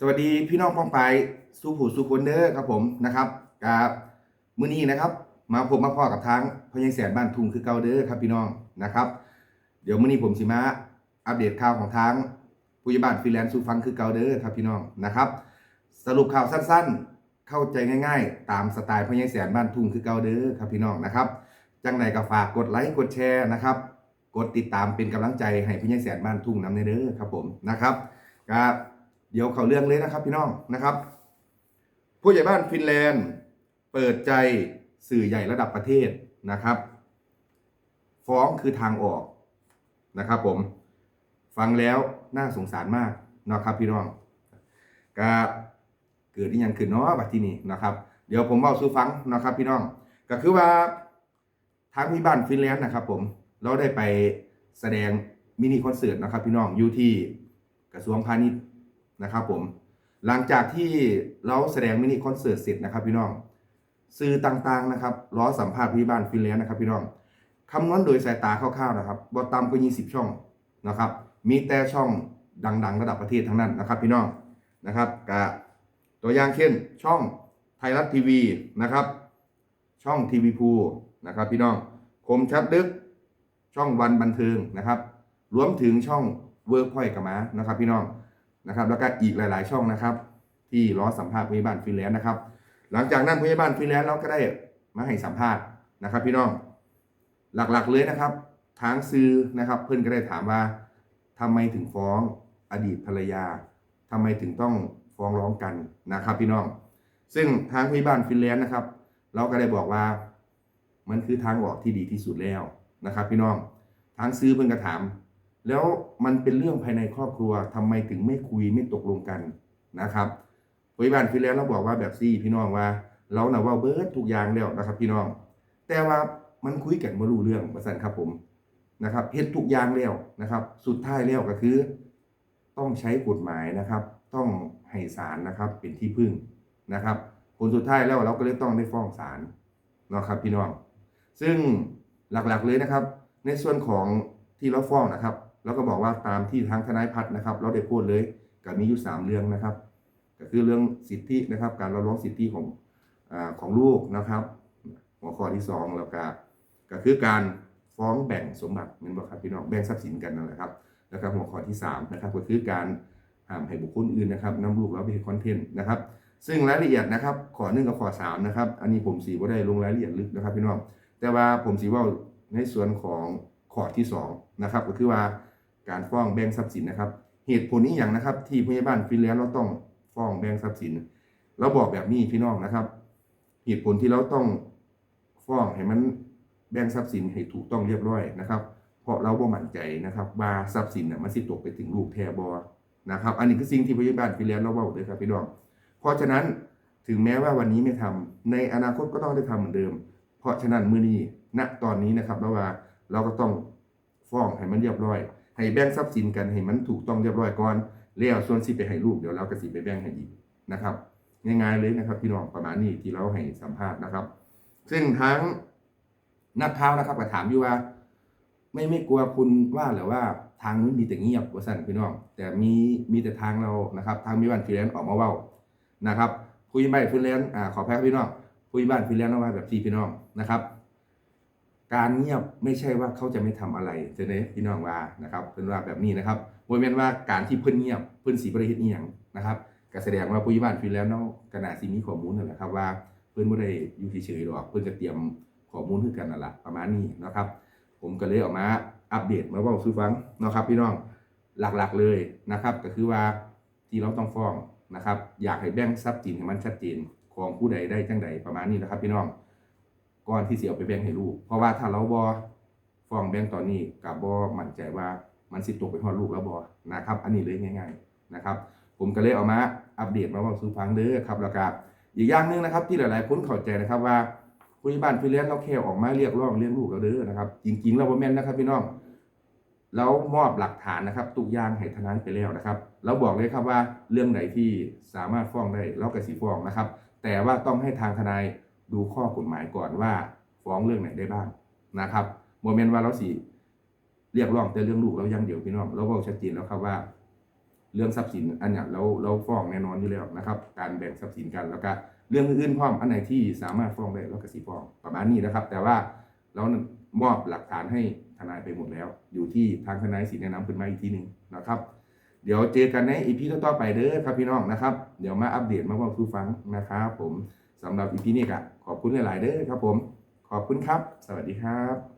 สวัสดีพี่น้องป้องไปสู้ผู้สู้คนเด้อครับผมนะครับกับมื้อนี้นะครับ มาพบมาพ่อกับทางพญายแสนบ้านทุ่งคือเก่าเด้อครับพี่น้องนะครับ เดี๋ยวมื้อนี้ผมสิมาอัปเดตข่าวของทางผู้ใหญ่บ้านฟรีแลนซ์สู่ฟังคือเก่าเด้อครับพี่น้องนะครับ สรุปข่าวสั้นๆ เข้าใจง่าย ๆ ตามสไตล์พญายแสนบ้านทุ่งคือเก่าเด้อครับพี่น้องนะครับจังไหนก็ฝากกดไลค์กดแชร์นะครับ กดติดตามเป็นกำลังใจให้พญายแสนบ้านทุ่งนำในเด้อครับผมนะครับครับ เดี๋ยวเขาเรื่องเลยนะครับ พี่น้องนะครับ ผู้ใหญ่บ้านฟินแลนด์ เปิดใจสื่อใหญ่ระดับประเทศนะครับ ฟ้องคือทางออกนะครับผมฟังแล้วน่าสงสารมากนะครับพี่น้องก็เกิดที่ยังขึ้นเนาะบัดที่นี่นะครับ เดี๋ยวผมเล่าสู่ฟังนะครับ พี่น้อง ก็คือว่าทางพี่บ้านฟินแลนด์นะครับ ผมเราได้ไปแสดงมินิคอนเสิร์ตนะครับ พี่น้องอยู่ที่กระทรวงพาณิชย์ นะครับผมหลังจากที่เราแสดงมินิคอนเสิร์ตเสร็จนะครับพี่น้องสื่อต่างๆนะครับล้อสัมภาษณ์พี่บ้านฟินแลนด์นะครับพี่น้องคำนวณโดยสายตาคร่าวๆนะครับบ่ต่ำกว่า20ช่องนะครับมีแต่ช่องดังๆ ระดับประเทศทั้งนั้นนะครับพี่น้องนะครับกะตัวอย่างเช่น ช่องไทยรัฐทีวีนะครับ ช่องทีวีพูนะครับพี่น้องคมชัดลึกช่องวันบันเทิงนะครับ รวมถึงช่องเวิร์กพอยกับมานะครับพี่น้อง นะครับ แล้วก็อีกหลาย ๆ ช่องนะครับ ที่ล้อสัมภาษณ์พยาบาลฟินแลนด์นะครับ หลังจากนั้นพยาบาลฟินแลนด์เราก็ได้มาให้สัมภาษณ์นะครับ พี่น้องหลักๆเลยนะครับ ทางซื้อนะครับเพื่อนก็ได้ถามว่าทำไมถึงฟ้องอดีตภรรยาทำไมถึงต้องฟ้องร้องกันนะครับ พี่น้อง ซึ่งทางพยาบาลฟินแลนด์นะครับ เราก็ได้บอกว่า มันคือทางออกที่ดีที่สุดแล้วนะครับ พี่น้องทางซื้อเพิ่นก็ถาม แล้วมันเป็นเรื่องภายในครอบครัวทำไมถึงไม่คุยไม่ตกลงกันนะครับพยาบาลฟิแลนด์เราบอกว่าแบบซี่พี่น้องว่า เราหน่ะว่าเบิร์ดทุกอย่างแล้วนะครับ พี่น้อง แต่ว่ามันคุยกันบ่รู้เรื่องประสันครับผมนะครับเฮ็ดทุกอย่างแล้วนะครับ สุดท้ายแล้วก็คือ ต้องใช้กฎหมายนะครับ ต้องให้ศาลนะครับ เป็นที่พึ่งนะครับผลสุดท้ายแล้วเราก็เลยต้องได้ฟ้องศาลนะครับพี่น้อง ซึ่งหลักๆเลยนะครับ ในส่วนของที่เราฟ้องนะครับ เราก็บอกว่าตามที่ทางทนายพัฒน์นะครับ เราได้พูดเลยก็มีอยู่สามเรื่องนะครับ ก็คือเรื่องสิทธินะครับ การเราร้องสิทธิของอของลูกนะครับ หัวข้อที่สองแล้วก็ก็คือการฟ้องแบ่งสมบัติเหมือนบอกครับพี่น้องแบ่งทรัพย์สินกันนั่นแหละครับแล้วก็หัวข้อที่3นะครับก็คือการห้ามให้บุคคลอื่นนะครับนำรูปเราไปคอนเทนต์นะครับซึ่งรายละเอียดนะครับข้อหนึ่งกับข้อสามนะครับอันนี้ผมสีว่าได้ลงรายละเอียดลึกนะครับพี่น้องแต่ว่าผมสีว่าในส่วนของข้อที่สองนะครับก็คือว่า การฟ้องแบ่งทรัพย์สินนะครับ เหตุผลนี้อย่างนะครับ ที่พยาบาลฟินแลนด์เราต้องฟ้องแบ่งทรัพย์สินเราบอกแบบนี้พี่น้องนะครับ เหตุผลที่เราต้องฟ้องให้มันแบ่งทรัพย์สินให้ถูกต้องเรียบร้อยนะครับ เพราะเราบ่มั่นใจนะครับว่าทรัพย์สินน่ะมันสิตกไปถึงลูกแทบอนะครับ อันนี้คือสิ่งที่พยาบาลฟินแลนด์เราเว้าเลยครับพี่น้อง เพราะฉะนั้นถึงแม้ว่าวันนี้ไม่ทำในอนาคตก็ต้องได้ทำเหมือนเดิม เพราะฉะนั้นมื้อนี้ณตอนนี้นะครับเราว่าเราก็ต้องฟ้องให้มันเรียบร้อย ให้แบ่งทรัพย์สินกันให้มันถูกต้องเรียบร้อยก่อนแล้วส่วนสิไปให้ลูกเดี๋ยวเราก็สิไปแบ่งให้อีกนะครับง่ายๆเลยนะครับพี่น้องประมาณนี้ที่เราให้สัมภาษณ์นะครับ ซึ่งทั้งนักข่าวนะครับก็ถามอยู่ว่า ไม่ไม่กลัวคุณว่าหรือว่าทางนู้นมีแต่เงียบว่าสั่นพี่น้อง แต่มีมีแต่ทางเรานะครับ ทางมีบ้านฟรีแลนซ์ออกมาเว้านะครับคุยบ้านฟรีแลนซ์อ่าขอแพ้พี่น้องคุยบ้านฟรีแลนซ์เอาไว้แบบที่พี่น้องนะครับ การเงียบไม่ใช่ว่าเขาจะไม่ทำอะไรเจอไหมพี่น้องว่านะครับเพิ่นว่าแบบนี้นะครับโมเมนว่าการที่เพิ่นเงียบเพิ่นสีบริเหตุอีหยังนะครับก็แสดงว่าผู้ใหญ่บ้านฟรีแลนซ์เนาะขนาดสิมีข้อมูลนั่นแหละครับว่าเพิ่นบ่ได้อยู่เฉยๆหรอกเพิ่นก็เตรียมข้อมูลคือกันนั่นแหละประมาณนี้นะครับ ผมก็เลยออกมาอัปเดตมาว่าสู่ฟังเนาะครับ พี่น้องหลักๆเลยนะครับ ก็คือว่าที่เราต้องฟ้องนะครับ อยากให้แบ่งทรัพย์สินให้มันชัดเจนของผู้ใดได้จังใดประมาณนี้นะครับ พี่น้อง ก่อนที่สิเอาไปแบ่งให้ลูก เพราะว่าถ้าเราบ่ฟ้องแบ่งตอนนี้กับบ่มั่นใจว่ามันสิตกไปฮอดลูกแล้วบ่นะครับ อันนี้เลยง่าย ๆนะครับ ผมก็เลยเอามาอัปเดตมาว่าสู่ฟังเด้อครับแล้วก็อีกอย่างหนึงนะครับ ที่หลายๆคนเข้าใจนะครับว่าผู้ใหญ่บ้านฟรีแลนซ์เราแค่ออกมาเรียกร้องเลี้ยงลูกเราเด้อนะครับ จริงๆเราบ่แม่นนะครับพี่น้องแล้วมอบหลักฐานนะครับทุกอย่างให้ทนายไปแล้วนะครับเราบอกเลยครับว่าเรื่องไหนที่สามารถฟ้องได้เราก็สิฟ้องนะครับ แต่ว่าต้องให้ทางทนาย ดูข้อกฎหมายก่อนว่าฟ้องเรื่องไหนได้บ้างนะครับโมเมนต์ว่าเราสิเรียกร้องแต่เรื่องลูกเรายังเดียวพี่น้องเราบอกชัดเจนแล้วครับว่า เรื่องทรัพย์สินอันเนี้ยเราเราฟ้องแน่นอนอยู่แล้วนะครับ การแบ่งทรัพย์สินกันแล้วก็เรื่องอื่นๆพร้อมอันไหนที่สามารถฟ้องได้เราก็สิฟ้องประมาณนี้นะครับ แต่ว่าเรามอบหลักฐานให้ทนายไปหมดแล้ว อยู่ที่ทางทนายสินแนะนำขึ้นมาอีกทีหนึ่งนะครับ เดี๋ยวเจอกันในอีพีต่อๆไปเด้อครับพี่น้องนะครับ เดี๋ยวมาอัปเดตมาบอกสู่ฟังนะครับผม สำหรับอีพีนี้ก็ขอบคุณหลาย ๆ เด้อครับผม ขอบคุณครับ สวัสดีครับ